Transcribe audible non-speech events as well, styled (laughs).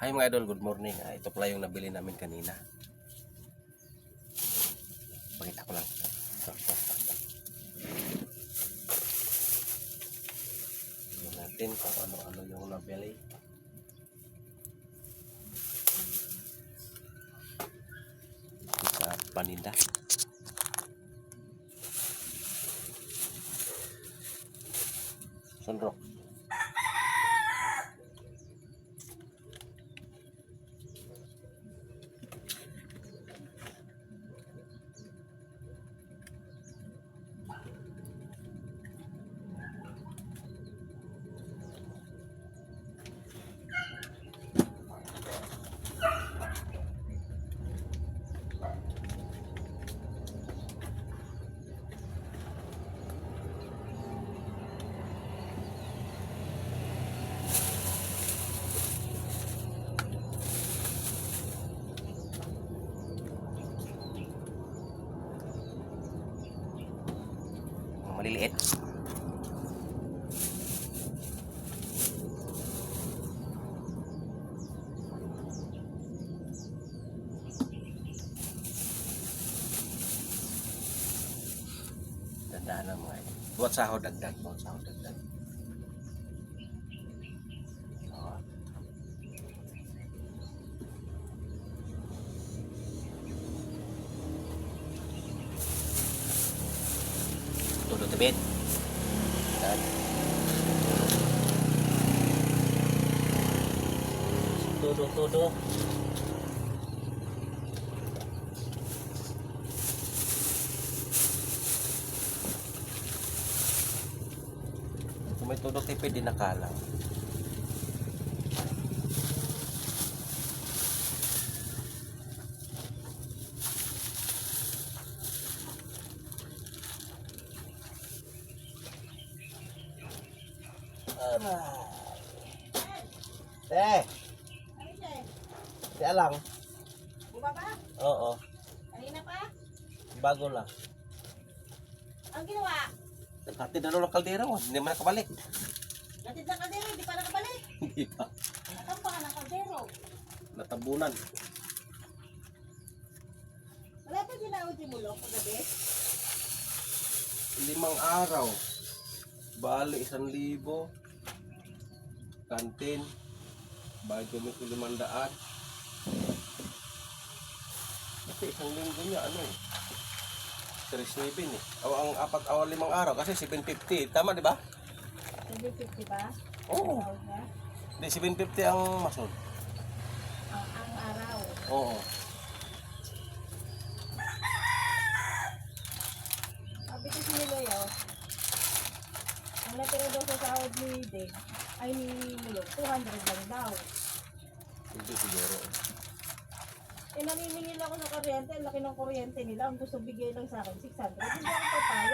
Hi mga idol, good morning. Ah, ito pala yung nabili namin kanina. Pakita ko lang. Tingnan natin kung ano-ano yung nabili. Sa paninda. Sunrock. Maliliit. Tandaan lang mga ito. Buat sahod dagdag. Buat sahod dagdag. Tulo tibit. Yan. Tudo, tudo. Kung may tudo tipid, di Eh, kaya lang. Buka pa? Oo, Kanina pa? bago lang. Ang ginawa? Nagkatid na ng kaldero, hindi man nakabalik. Natid ng kaldero, hindi pa nakabalik. (laughs) Hindi pa. Natamba ka ng kaldero. Natabunan. Wala pa ginawag yung mulok kagabi? Limang araw. Bali, isang libo. Kantin. Bayad kami ko limandaan. Kasi isang linggo niya, ano eh. 3.7 eh. O, ang apat o limang araw kasi 750. Tama, di ba? 750 pa? Oo. Di, 750 ang masod. Ang, ang araw. Oo. Sabi ko si Niloyo, ang natira daw sa sahod ni Dave, ay ni Mulok, 200 lang daw. Hindi siguro. Eh, namimingil ako ng kuryente, ang laki ng kuryente nila, ang gusto bigay lang sa akin, 600. Hindi ako papayag.